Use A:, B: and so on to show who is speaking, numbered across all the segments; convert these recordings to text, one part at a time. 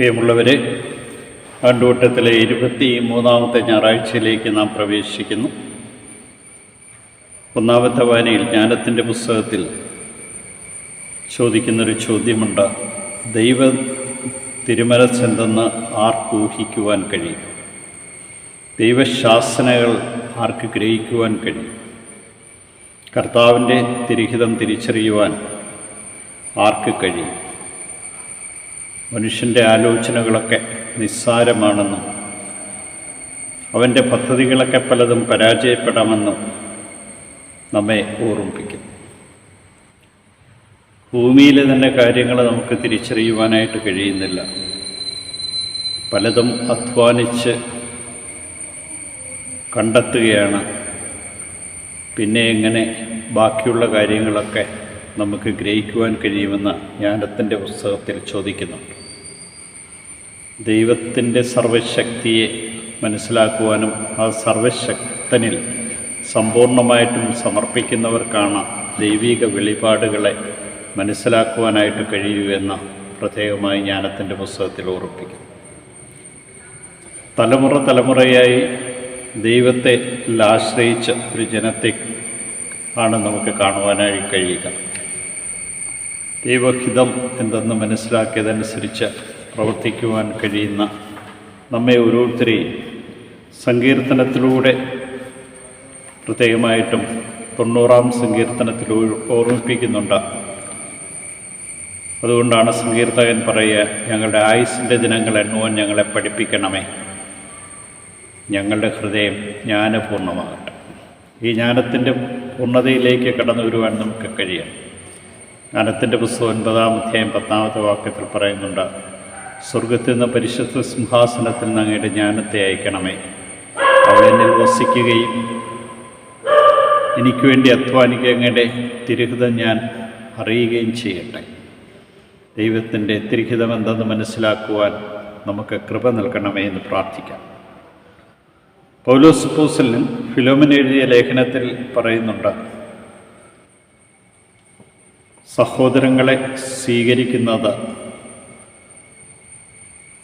A: പ്രിയമുള്ളവരെ ആണ്ടുവട്ടത്തിലെ ഇരുപത്തി മൂന്നാമത്തെ ഞായറാഴ്ചയിലേക്ക് നാം പ്രവേശിക്കുന്നു. ഒന്നാമത്തെ വായനയിൽ ജ്ഞാനത്തിന്റെ പുസ്തകത്തിൽ ചോദിക്കുന്നൊരു ചോദ്യമുണ്ട്. ദൈവ തിരുമനസ്സെന്തെന്ന് ആർക്കൂഹിക്കുവാൻ കഴിയും? ദൈവശാസനകൾ ആർക്ക് ഗ്രഹിക്കുവാൻ കഴിയും? കർത്താവിന്റെ തിരിഹിതം തിരിച്ചറിയുവാൻ ആർക്ക് കഴിയും? മനുഷ്യന്റെ ആലോചനകളൊക്കെ നിസ്സാരമാണെന്നും അവന്റെ പദ്ധതികളൊക്കെ പലതും പരാജയപ്പെടാമെന്നും നമ്മെ ഓർമ്മിപ്പിക്കും. ഭൂമിയിലെ തന്നെ കാര്യങ്ങൾ നമുക്ക് തിരിച്ചറിയുവാനായിട്ട് കഴിയുന്നില്ല. പലതും അധ്വാനിച്ച് കണ്ടെത്തുകയാണ്. പിന്നെ എങ്ങനെ ബാക്കിയുള്ള കാര്യങ്ങളൊക്കെ നമുക്ക് ഗ്രഹിക്കുവാൻ കഴിയുമെന്ന് ജ്ഞാനത്തിന്റെ പുസ്തകത്തിൽ ചോദിക്കുന്നുണ്ട്. ദൈവത്തിന്റെ സർവശക്തിയെ മനസ്സിലാക്കുവാനും ആ സർവശക്തനിൽ സമ്പൂർണമായിട്ടും സമർപ്പിക്കുന്നവർക്കാണ് ദൈവിക വെളിപാടുകളെ മനസ്സിലാക്കുവാനായിട്ട് കഴിയുമെന്ന് പ്രത്യേകമായി ജ്ഞാനത്തിന്റെ പുസ്തകത്തിൽ ഉറപ്പിക്കും തലമുറ തലമുറയായി ദൈവത്തെ ആശ്രയിച്ച ഒരു ജനത്തെ ആണ് നമുക്ക് കാണുവാനായി കഴിയുക. ദൈവഹിതം എന്തെന്ന് മനസ്സിലാക്കിയതനുസരിച്ച് പ്രവർത്തിക്കുവാൻ കഴിയുന്ന നമ്മെ ഓരോരുത്തരെയും സങ്കീർത്തനത്തിലൂടെ പ്രത്യേകമായിട്ടും തൊണ്ണൂറാം സങ്കീർത്തനത്തിൽ ഓർമ്മിപ്പിക്കുന്നുണ്ട്. അതുകൊണ്ടാണ് സങ്കീർത്തകൻ പറയുക ഞങ്ങളുടെ ആയുസിന്റെ ദിനങ്ങൾ എണ്ണുവാൻ ഞങ്ങളെ പഠിപ്പിക്കണമേ. ഞങ്ങളുടെ ഹൃദയം ജ്ഞാനപൂർണമാകട്ടെ ഈ ജ്ഞാനത്തിന്റെ പൂർണതയിലേക്ക് കടന്നു വരുവാൻ നമുക്ക് കഴിയണം. ജ്ഞാനത്തിന്റെ പുസ്തകം ഒൻപതാം അധ്യായം പത്താമത്തെ വാക്യത്തിൽ പറയുന്നുണ്ട് സ്വർഗത്തിൽ നിന്ന് പരിശുദ്ധ സിംഹാസനത്തിൽ നിന്ന് അങ്ങയുടെ ജ്ഞാനത്തെ അയക്കണമേ. അവൾ എന്നിൽ വസിക്കുകയും എനിക്ക് വേണ്ടി അധ്വാനിക്കുക അങ്ങയുടെ തിരുഹിതം ഞാൻ അറിയുകയും ചെയ്യട്ടെ. ദൈവത്തിന്റെ തിരുഹിതം എന്തെന്ന് മനസ്സിലാക്കുവാൻ നമുക്ക് കൃപ നൽകണമേ എന്ന് പ്രാർത്ഥിക്കാം. പൗലോസ് പോസലിനും ഫിലോമിൻ എഴുതിയ ലേഖനത്തിൽ പറയുന്നുണ്ട് സഹോദരങ്ങളെ സ്വീകരിക്കുന്നത്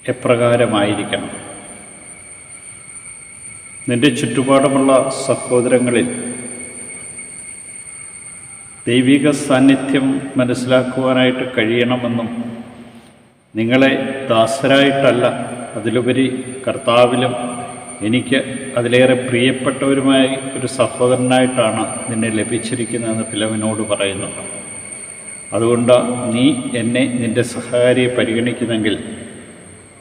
A: എപ്രകാരമായിരിക്കണം. നിന്റെ ചുറ്റുപാടുമുള്ള സഹോദരങ്ങളിൽ ദൈവിക സാന്നിധ്യം മനസ്സിലാക്കുവാനായിട്ട് കഴിയണമെന്നും നിങ്ങളെ ദാസരായിട്ടല്ല അതിലുപരി കർത്താവിലും എനിക്ക് അതിലേറെ പ്രിയപ്പെട്ടവരുമായി ഒരു സഹോദരനായിട്ടാണ് നിന്നെ ലഭിച്ചിരിക്കുന്നതെന്ന് ഫിലമിനോട് പറയുന്നു. അതുകൊണ്ട് നീ എന്നെ നിന്റെ സഹകാരിയെ പരിഗണിക്കുന്നെങ്കിൽ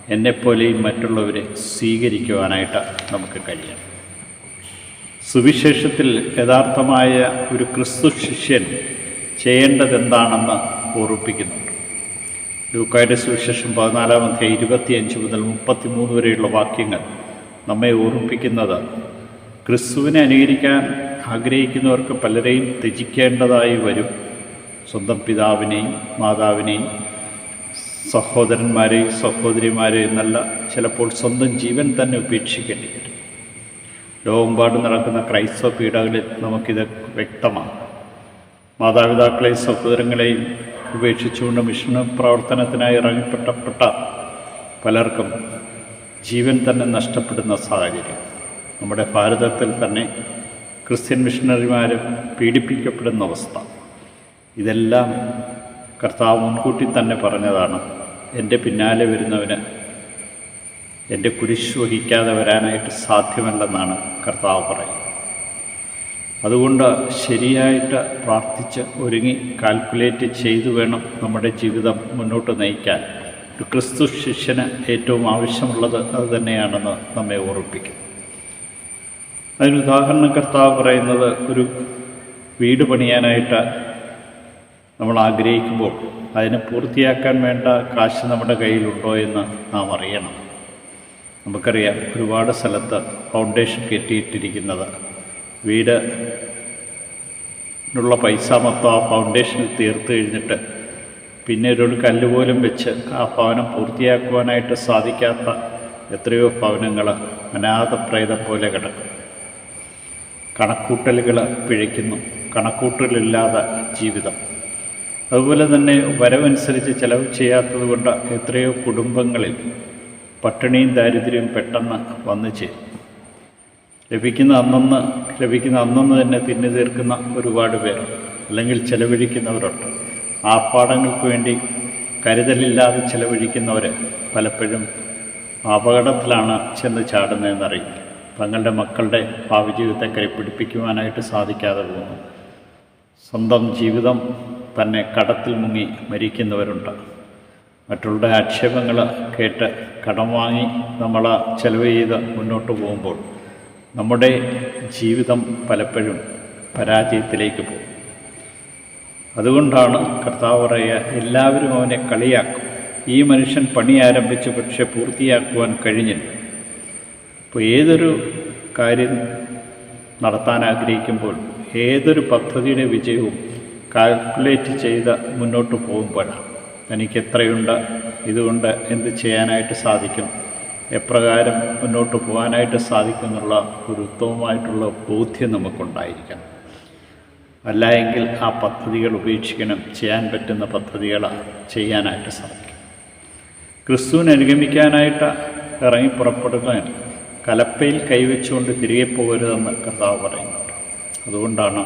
A: എന്നെപ്പോലെയും മറ്റുള്ളവരെ സ്വീകരിക്കുവാനായിട്ട് നമുക്ക് കഴിയണം. സുവിശേഷത്തിൽ യഥാർത്ഥമായ ഒരു ക്രിസ്തു ശിഷ്യൻ ചെയ്യേണ്ടതെന്താണെന്ന് ഓർപ്പിക്കുന്നുണ്ട് ലൂക്കായുടെ സുവിശേഷം പതിനാലാം അധ്യായം ഇരുപത്തിയഞ്ച് മുതൽ മുപ്പത്തിമൂന്ന് വരെയുള്ള വാക്യങ്ങൾ നമ്മെ ഓർമ്മിപ്പിക്കുന്നത് ക്രിസ്തുവിനെ അനുകരിക്കാൻ ആഗ്രഹിക്കുന്നവർക്ക് പലരെയും ത്യജിക്കേണ്ടതായി വരും. സ്വന്തം പിതാവിനെയും മാതാവിനെയും സഹോദരന്മാരെയും സഹോദരിമാരെയും എന്നല്ല ചിലപ്പോൾ സ്വന്തം ജീവൻ തന്നെ ഉപേക്ഷിക്കേണ്ടി വരും. ലോകമ്പാട് നടക്കുന്ന ക്രൈസ്തവ പീഡകളിൽ നമുക്കിത് വ്യക്തമാണ്. മാതാപിതാക്കളെയും സഹോദരങ്ങളെയും ഉപേക്ഷിച്ചുകൊണ്ട് മിഷൻ പ്രവർത്തനത്തിനായി ഇറങ്ങിപ്പെട്ടപ്പെട്ട പലർക്കും ജീവൻ തന്നെ നഷ്ടപ്പെടുന്ന സാഹചര്യം. നമ്മുടെ ഭാരതത്തിൽ തന്നെ ക്രിസ്ത്യൻ മിഷണറിമാരും പീഡിപ്പിക്കപ്പെടുന്ന അവസ്ഥ. ഇതെല്ലാം കർത്താവ് മുൻകൂട്ടി തന്നെ പറഞ്ഞതാണ് എന്റെ പിന്നാലെ വരുന്നവന് എന്റെ കുരിശ് വഹിക്കാതെ വരാനായിട്ട് സാധ്യമല്ലെന്നാണ് കർത്താവ് പറയുന്നത്. അതുകൊണ്ട് ശരിയായിട്ട് പ്രാർത്ഥിച്ച് ഒരുങ്ങി കാൽക്കുലേറ്റ് ചെയ്തു വേണം നമ്മുടെ ജീവിതം മുന്നോട്ട് നയിക്കാൻ. ഒരു ക്രിസ്തു ശിഷ്യന് ഏറ്റവും ആവശ്യമുള്ളത് അത് തന്നെയാണെന്ന് നമ്മെ ഓർമ്മിപ്പിക്കും. അതിനുദാഹരണം കർത്താവ് പറയുന്നത് ഒരു വീട് പണിയാനായിട്ട് നമ്മൾ ആഗ്രഹിക്കുമ്പോൾ അതിനെ പൂർത്തിയാക്കാൻ വേണ്ട കാശ് നമ്മുടെ കയ്യിലുണ്ടോ എന്ന് നാം അറിയണം. നമുക്കറിയാം ഒരുപാട് സ്ഥലത്ത് ഫൗണ്ടേഷൻ കെട്ടിയിട്ടിരിക്കുന്നത്. വീട് ുള്ള പൈസ മൊത്തം ആ ഫൗണ്ടേഷനിൽ തീർത്ത് കഴിഞ്ഞിട്ട് പിന്നെ ഒരു കല്ല് പോലും വെച്ച് ആ ഭവനം പൂർത്തിയാക്കുവാനായിട്ട് സാധിക്കാത്ത എത്രയോ ഭവനങ്ങൾ അനാഥപ്രേതം പോലെ കിടക്കും. കണക്കൂട്ടലുകൾ പിഴയ്ക്കുന്നു. കണക്കൂട്ടലില്ലാതെ ജീവിതം. അതുപോലെ തന്നെ വരവനുസരിച്ച് ചെലവ് ചെയ്യാത്തത് കൊണ്ട് എത്രയോ കുടുംബങ്ങളിൽ പട്ടിണിയും ദാരിദ്ര്യവും പെട്ടെന്ന് വന്നു ചേരും. ലഭിക്കുന്ന അന്നന്ന് ലഭിക്കുന്ന അന്നന്ന് തന്നെ തിന്നു തീർക്കുന്ന ഒരുപാട് പേർ അല്ലെങ്കിൽ ചെലവഴിക്കുന്നവരുണ്ട്. ആർപ്പാടങ്ങൾക്ക് വേണ്ടി കരുതലില്ലാതെ ചെലവഴിക്കുന്നവർ പലപ്പോഴും അപകടത്തിലാണ് ചെന്ന് ചാടുന്നതെന്നറിയും തങ്ങളുടെ മക്കളുടെ ഭാവി ജീവിതത്തെ കൈപ്പിടിപ്പിക്കുവാനായിട്ട് സാധിക്കാതെ പോകുന്നു. സ്വന്തം ജീവിതം തന്നെ കടത്തിൽ മുങ്ങി മരിക്കുന്നവരുണ്ട്. മറ്റുള്ളവരുടെ ആക്ഷേപങ്ങൾ കേട്ട് കടം വാങ്ങി നമ്മൾ ചെലവ് ചെയ്ത് മുന്നോട്ട് പോകുമ്പോൾ നമ്മുടെ ജീവിതം പലപ്പോഴും പരാജയത്തിലേക്ക് പോകും. അതുകൊണ്ടാണ് കർത്താവ് പറയുക എല്ലാവരും അവനെ കളിയാക്കും. ഈ മനുഷ്യൻ പണി ആരംഭിച്ചു പക്ഷെ പൂർത്തിയാക്കുവാൻ കഴിഞ്ഞില്ല. അപ്പോൾ ഏതൊരു കാര്യം നടത്താൻ ആഗ്രഹിക്കുമ്പോൾ ഏതൊരു പദ്ധതിയുടെ വിജയവും കാൽക്കുലേറ്റ് ചെയ്ത് മുന്നോട്ട് പോകുമ്പോഴാണ് തനിക്ക് എത്രയുണ്ട് ഇതുകൊണ്ട് എന്ത് ചെയ്യാനായിട്ട് സാധിക്കും എപ്രകാരം മുന്നോട്ട് പോകാനായിട്ട് സാധിക്കും എന്നുള്ള ഒരു ഉത്തമമായിട്ടുള്ള ബോധ്യം നമുക്കുണ്ടായിരിക്കണം. അല്ല എങ്കിൽ ആ പദ്ധതികൾ ഉപേക്ഷിക്കണം ചെയ്യാൻ പറ്റുന്ന പദ്ധതികൾ ചെയ്യാനായിട്ട് സാധിക്കും. ക്രിസ്തുവിനെ അനുഗമിക്കാനായിട്ട് ഇറങ്ങി പുറപ്പെടുന്നതിന് കലപ്പയിൽ കൈവച്ചുകൊണ്ട് തിരികെ പോകരുതെന്ന് കർത്താവ് പറയുന്നുണ്ട്. അതുകൊണ്ടാണ്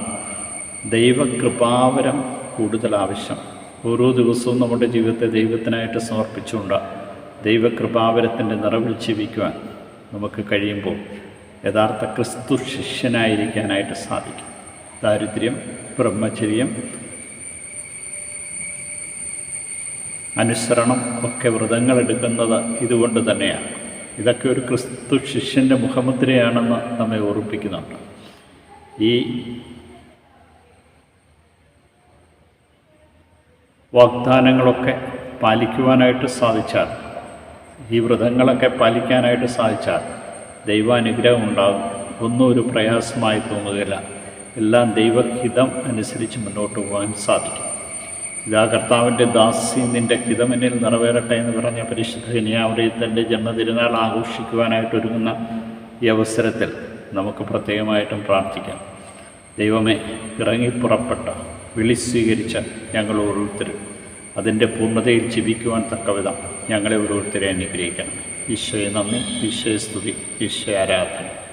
A: ദൈവകൃപാവരം കൂടുതൽ ആവശ്യം ഓരോ ദിവസവും നമ്മുടെ ജീവിതത്തെ ദൈവത്തിനായിട്ട് സമർപ്പിച്ചുകൊണ്ട് ദൈവകൃപാവരത്തിന്റെ നിറവിൽ ജീവിക്കുവാൻ നമുക്ക് കഴിയുമ്പോൾ യഥാർത്ഥ ക്രിസ്തു ശിഷ്യനായിരിക്കാനായിട്ട് സാധിക്കും. ദാരിദ്ര്യം ബ്രഹ്മചര്യം അനുസരണം ഒക്കെ വ്രതങ്ങൾ എടുക്കുന്നത് ഇതുകൊണ്ട് തന്നെയാണ്. ഇതൊക്കെ ഒരു ക്രിസ്തു ശിഷ്യന്റെ മുഖമുദ്രയാണെന്ന് നമ്മെ ഓർപ്പിക്കുന്നുണ്ട് ഈ വാഗ്ദാനങ്ങളൊക്കെ പാലിക്കുവാനായിട്ട് സാധിച്ചാൽ ഈ വ്രതങ്ങളൊക്കെ പാലിക്കാനായിട്ട് സാധിച്ചാൽ ദൈവാനുഗ്രഹം ഉണ്ടാകും. ഒന്നും ഒരു പ്രയാസമായി തോന്നുകയില്ല. എല്ലാം ദൈവഹിതം അനുസരിച്ച് മുന്നോട്ട് പോകാൻ സാധിക്കും. ഇതാ കർത്താവിന്റെ ദാസി നിന്റെ ഹിതമെന്നിൽ നിറവേറട്ടെ എന്ന് പറഞ്ഞ പരിശുദ്ധ കന്യാവൃത്തന്റെ ജന്മതിരുനാൾ ആഘോഷിക്കുവാനായിട്ട് ഒരുങ്ങുന്ന ഈ അവസരത്തിൽ നമുക്ക് പ്രത്യേകമായിട്ടും പ്രാർത്ഥിക്കാം. ദൈവമേ ഇറങ്ങിപ്പുറപ്പെട്ട വിളി സ്വീകരിച്ച ഞങ്ങൾ ഓരോരുത്തരും. അതിന്റെ പൂർണതയിൽ ജീവിക്കുവാൻ തക്കവിധം ഞങ്ങളെ ഓരോരുത്തരെ അനുഗ്രഹിക്കണം. ഈശോയെ നന്ദി. ഈശോയെ സ്തുതി. ഈശോ ആരാധന.